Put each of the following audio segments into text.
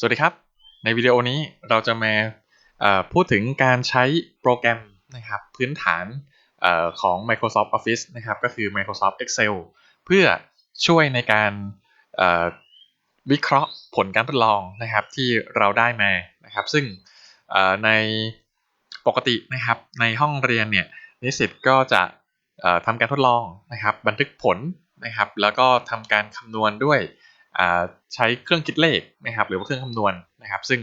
สวัสดีครับ ในวิดีโอนี้เราจะมาพูดถึงการใช้โปรแกรมนะครับพื้นฐานอของ Microsoft Office นะครับก็คือ Microsoft Excel เพื่อช่วยในการวิเคราะห์ผลการทดลองนะครับที่เราได้มานะครับ ซึ่งในปกตินะครับในห้องเรียนเนี่ยนิสิตก็จะทำการทดลองนะครับบันทึกผลนะครับ แล้วก็ทำการคำนวณด้วย ใช้เครื่องคิดเลขนะครับหรือว่าเครื่องคำนวณนะครับ ซึ่ง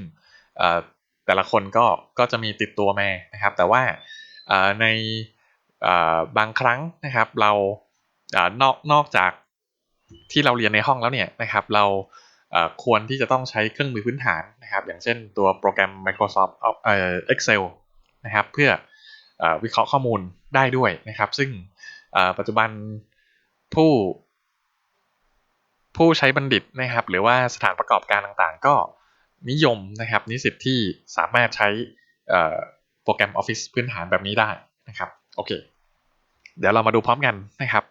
แต่ละคนก็ก็จะมีติดตัวมานะครับ แต่ว่าในบางครั้งนะครับเรานอกนอกจากที่เราเรียนในห้องแล้วเนี่ยนะครับ เราควรที่จะต้องใช้เครื่องมือพื้นฐานนะครับ อย่างเช่นตัวโปรแกรม Microsoft เอ่อ Excel นะครับเพื่ออวิเคราะห์ข้อมูลได้ด้วยนะครับ ซึ่งปัจจุบันผู้ ผู้ใช้บัณฑิตนะครับ หรือว่าสถานประกอบการต่างๆ ก็นิยมนะครับ นิสิตที่สามารถใช้โปรแกรม Office พื้นฐานแบบนี้ได้นะครับโอเค เดี๋ยวเรามาดูพร้อมกันนะครับ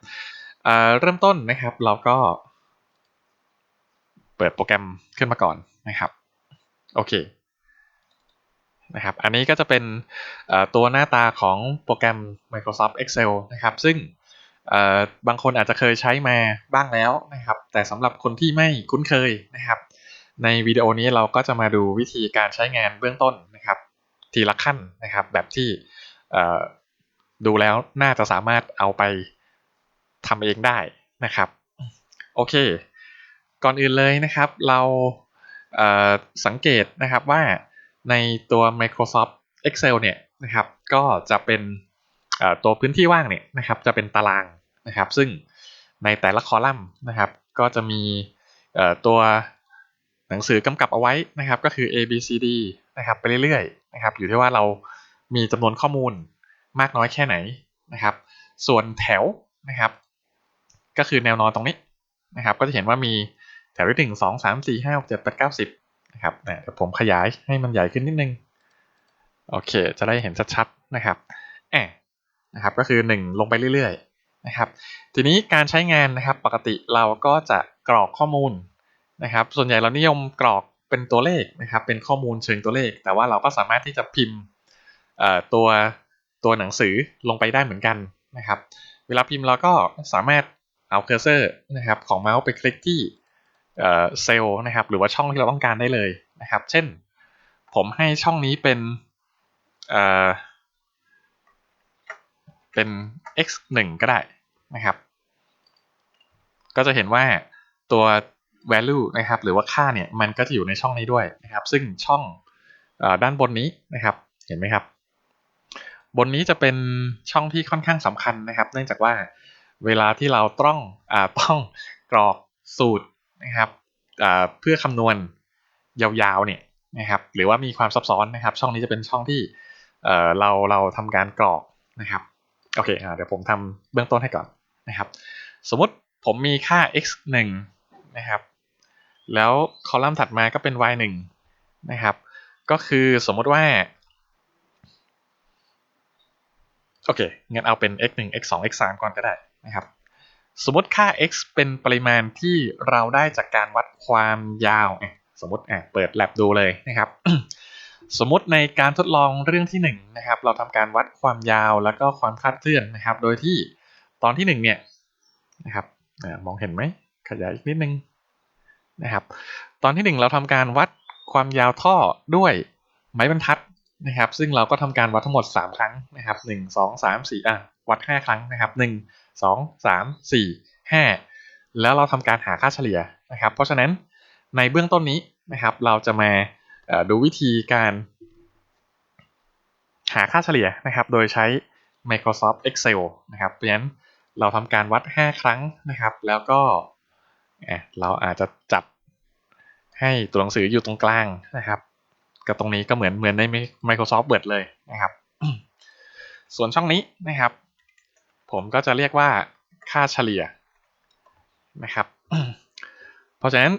เเริ่มต้นนะครับเราก็ เปิดโปรแกรมขึ้นมาก่อนนะครับโอเคนะครับอันนี้ก็จะเป็นตัวหน้าตาของโปรแกรม Microsoft Excel นะครับ ซึ่ง บางคนอาจจะเคยใช้มาบ้างแล้วนะครับ แต่สำหรับคนที่ไม่คุ้นเคยนะครับ ในวิดีโอนี้เราก็จะมาดูวิธีการใช้งานเบื้องต้นนะครับ ทีละขั้นนะครับ แบบที่ดูแล้วน่าจะสามารถเอาไปทำเองได้นะครับ โอเค ก่อนอื่นเลยนะครับ เราสังเกตนะครับว่าในตัว Microsoft Excel เนี่ยนะครับ ก็จะเป็น ตัวพื้นที่ว่างเนี่ยนะครับจะเป็นตารางนะครับ ซึ่งในแต่ละคอลัมน์นะครับ ก็จะมีตัวหนังสือกำกับเอาไว้นะครับ ก็คือ A B C D นะครับไปเรื่อยๆนะครับ อยู่ที่ว่าเรามีจำนวนข้อมูลมากน้อยแค่ไหนนะครับ ส่วนแถวนะครับ ก็คือแนวนอนตรงนี้นะครับ ก็จะเห็นว่ามีแถวที่หนึ่งสองสามสี่ห้าหกเจ็ดแปดเก้าสิบนะครับเดี๋ยวผมขยายให้มันใหญ่ขึ้นนิดนึง โอเค จะได้เห็นชัดๆนะครับแอบ นะครับก็คือ 1 ลงไปเรื่อยๆนะครับทีนี้การใช้งานนะครับปกติเราก็จะกรอกข้อมูลนะครับส่วนใหญ่เรานิยมกรอกเป็นตัวเลขนะครับเป็นข้อมูลเชิงตัวเลข แต่ว่าเราก็สามารถที่จะพิมพ์ตัวตัวหนังสือลงไปได้เหมือนกันนะครับเวลาพิมพ์เราก็สามารถเอาเคอร์เซอร์นะครับของเมาส์ไปคลิกที่เซลล์นะครับหรือว่าช่องที่เราต้องการได้เลยนะครับ เช่น ผมให้ช่องนี้เป็น เป็น x 1ก็ได้นะครับ ก็จะเห็นว่าตัว value นะครับ หรือว่าค่าเนี่ยมันก็จะอยู่ในช่องนี้ด้วยนะครับ ซึ่งช่องอด้านบนนี้นะครับ เห็นไหมครับ บนนี้จะเป็นช่องที่ค่อนข้างสำคัญนะครับ เนื่องจากว่าเวลาที่เราต้องอต้องกรอกสูตรนะครับเพื่อคำนวณยาวๆเนี่ยนะครับ หรือว่ามีความซับซ้อนนะครับ ช่องนี้จะเป็นช่องที่เราเราทำการกรอกนะครับ โอเคเดี๋ยวผมทำเบื้องต้นให้ก่อนนะครับ สมมติผมมีค่า x 1นะครับ แล้วคอลัมน์ถัดมาก็เป็น y 1นะครับ ก็คือสมมติว่า โอเค งั้นเอาเป็น x 1 x 2 x 3ก่อนก็ได้นะครับ สมมติค่า x เป็นปริมาณที่เราได้จากการวัดความยาว สมมติเปิดแลบดูเลยนะครับ สมมติในการทดลองเรื่องที่1นนะครับเราทำการวัดความยาวแล้วก็ความคลาดเคลื่อนนะครับ โดยที่ตอนที่1เนี่ยนะครับมองเห็นไหมขยายอีกนิดนึงนะครับตอนที่ 1 เราทำการวัดความยาวท่อด้วยไม้บรรทัดนะครับ ซึ่งเราก็ทำการวัดทั้งหมด 3 ครั้งนะครับ 1 2 3 4อะวัด 5 ครั้งนะครับ 1 2 3 4 5 แล้วเราทำการหาค่าเฉลี่ยนะครับ เพราะฉะนั้นในเบื้องต้นนี้นะครับ เราจะมา ดูวิธีการ หาค่าเฉลี่ยนะครับ โดยใช้ Microsoft Excel นะครับ เพราะฉะนั้นเราทำการวัด 5 ครั้งนะครับ แล้วก็เราอาจจะจับให้ตัวหนังสืออยู่ตรงกลางนะครับ กับตรงนี้ก็เหมือนเหมือนใน Microsoft Word เลยนะครับ ส่วนช่องนี้นะครับ ผมก็จะเรียกว่าค่าเฉลี่ยนะครับ เพราะฉะนั้น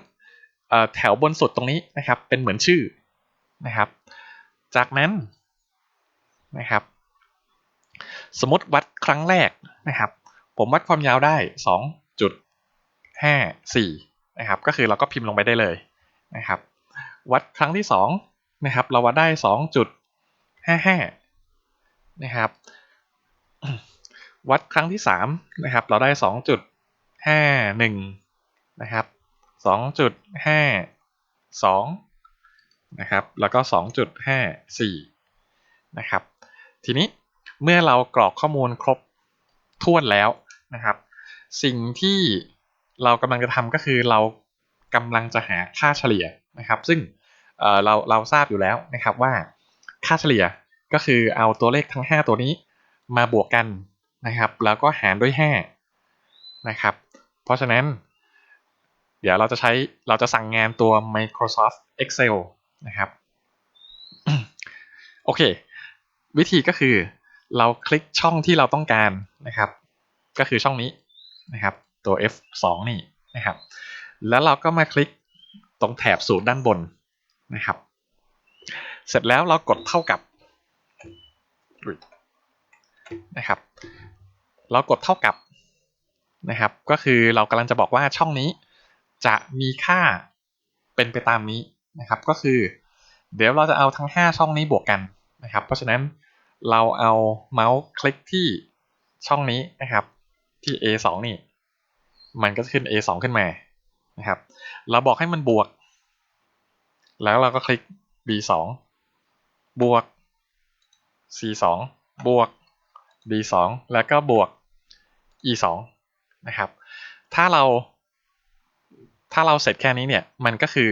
แถวบนสุดตรงนี้นะครับ เป็นเหมือนชื่อนะครับ จากนั้นนะครับ สมมติวัดครั้งแรกนะครับ ผมวัดความยาวได้ 2.54นะครับ ก็คือเราก็พิมพ์ลงไปได้เลยนะครับ วัดครั้งที่2นะครับ เราวัดได้ 2.55นะครับ วัดครั้งที่3นะครับ เราได้ 2.51นะครับ 2.52 นะครับ แล้วก็ 2.54 นะครับ ทีนี้เมื่อเรากรอกข้อมูลครบถ้วนแล้วนะครับ สิ่งที่เรากำลังจะทำก็คือเรากำลังจะหาค่าเฉลี่ยนะครับ ซึ่งเราเราทราบอยู่แล้วนะครับว่าค่าเฉลี่ยก็คือเอาตัวเลขทั้ง 5 ตัวนี้มาบวกกันนะครับ แล้วก็หารด้วย 5 นะครับ เพราะฉะนั้น เดี๋ยวเราจะใช้เราจะสั่งงานตัว Microsoft Excel นะครับ โอเค วิธีก็คือเราคลิกช่องที่เราต้องการนะครับ ก็คือช่องนี้นะครับ ตัว F2 นี่นะครับ แล้วเราก็มาคลิกตรงแถบสูตรด้านบนนะครับ เสร็จแล้วเรากดเท่ากับนะครับ เรากดเท่ากับนะครับ ก็คือเรากำลังจะบอกว่าช่องนี้ จะมีค่าเป็นไปตามนี้นะครับ ก็คือ เดี๋ยวเราจะเอาทั้ง 5 ช่องนี้บวกกันนะครับ เพราะฉะนั้นเราเอาเมาส์คลิกที่ช่องนี้นะครับ ที่ A2 นี่ มันก็ขึ้น A2 ขึ้นมานะครับ เราบอกให้มันบวก แล้วเราก็คลิก B2 บวก C2 บวก D2 แล้วก็บวก E2 นะครับ ถ้าเรา ถ้าเราเสร็จแค่นี้เนี่ย มันก็คือ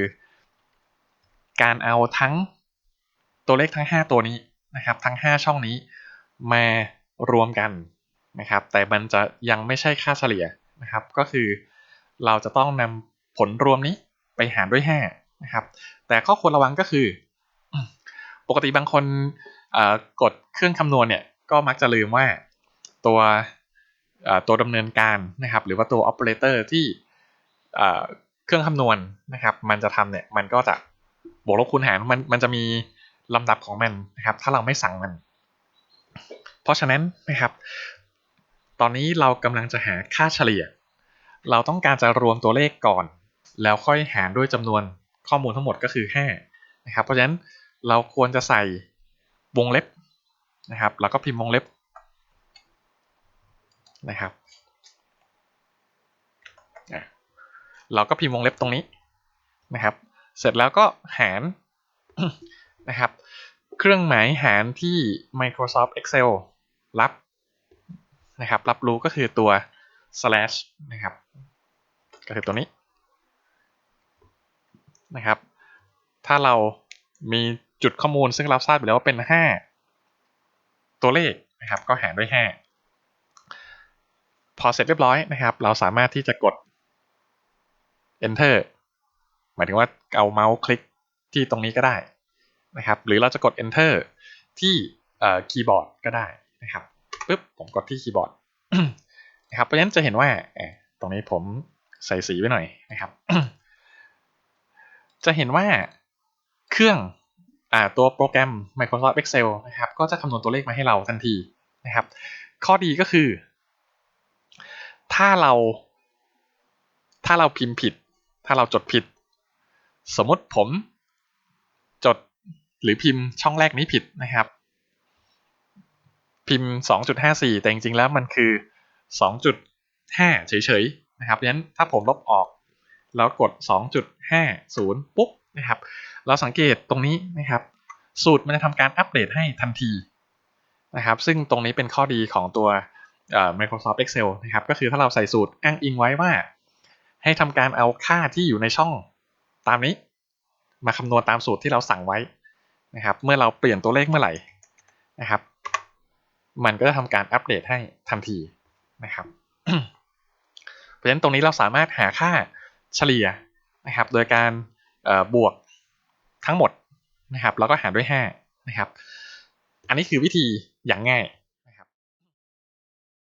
การเอาทั้งตัวเลขทั้ง 5 ตัวนี้นะครับ ทั้ง 5 ช่องนี้มารวมกันนะครับ แต่มันจะยังไม่ใช่ค่าเฉลี่ยนะครับ ก็คือเราจะต้องนำผลรวมนี้ไปหารด้วย 5 นะครับ แต่ข้อควรระวังก็คือ ปกติบางคนกดเครื่องคำนวณเนี่ย ก็มักจะลืมว่าตัวตัวดำเนินการนะครับ หรือว่าตัวออปเปอเรเตอร์ที่ เครื่องคำนวณนะครับ มันจะทำเนี่ยมันก็จะบวกลบคูณหารมันมันจะมีลำดับของมันนะครับ ถ้าเราไม่สั่งมัน เพราะฉะนั้นนะครับ ตอนนี้เรากำลังจะหาค่าเฉลี่ย เราต้องการจะรวมตัวเลขก่อน แล้วค่อยหารด้วยจำนวนข้อมูลทั้งหมดก็คือ5นะครับ เพราะฉะนั้นเราควรจะใส่วงเล็บนะครับ แล้วก็พิมพ์วงเล็บนะครับ เราก็พิมพ์วงเล็บตรงนี้นะครับ เสร็จแล้วก็หารนะครับ เครื่องหมายหารที่ Microsoft Excel รับนะครับ รับรู้ก็คือตัว slash นะครับ ก็คือตัวนี้นะครับ ถ้าเรามีจุดข้อมูลซึ่งเราทราบอยู่แล้วว่าเป็น 5 ตัวเลขนะครับ ก็หารด้วย 5 พอเสร็จเรียบร้อยนะครับ เราสามารถที่จะกด enter หมายถึงว่าเอาเมาส์คลิกที่ตรงนี้ก็ได้นะครับ หรือเราจะกด enter ที่คีย์บอร์ดก็ได้นะครับปึ๊บผมกดที่คีย์บอร์ดนะครับเพราะฉะนั้นจะเห็นว่าตรงนี้ผมใส่สีไว้หน่อยนะครับ จะเห็นว่าเครื่องอตัวโปรแกรม Microsoft Excel นะครับ ก็จะคำนวณตัวเลขมาให้เราทันทีนะครับ ข้อดีก็คือ ถ้าเรา ถ้าเราพิมพ์ผิด ถ้าเราจดผิด สมมติผมจดหรือพิมพ์ช่องแรกนี้ผิดนะครับ พิมพ์ 2.54 แต่จริงๆแล้วมันคือ 2.5 เฉยๆนะครับเพราะฉะนั้นถ้าผมลบออกแล้วกด 2.50 ปุ๊บนะครับ เราสังเกตตรงนี้นะครับ สูตรมันจะทำการอัปเดตให้ทันทีนะครับ ซึ่งตรงนี้เป็นข้อดีของตัว Microsoft Excel นะครับ ก็คือถ้าเราใส่สูตรอ้างอิงไว้ว่า ให้ทำการเอาค่าที่อยู่ในช่องตามนี้ มาคำนวณตามสูตรที่เราสั่งไว้นะครับ เมื่อเราเปลี่ยนตัวเลขเมื่อไหร่นะครับ มันก็จะทำการอัปเดตให้ทันทีนะครับ เพราะฉะนั้นตรงนี้เราสามารถหาค่าเฉลี่ยนะครับ โดยการบวกทั้งหมดนะครับ แล้วก็หารด้วย5นะครับ อันนี้คือวิธีอย่างง่าย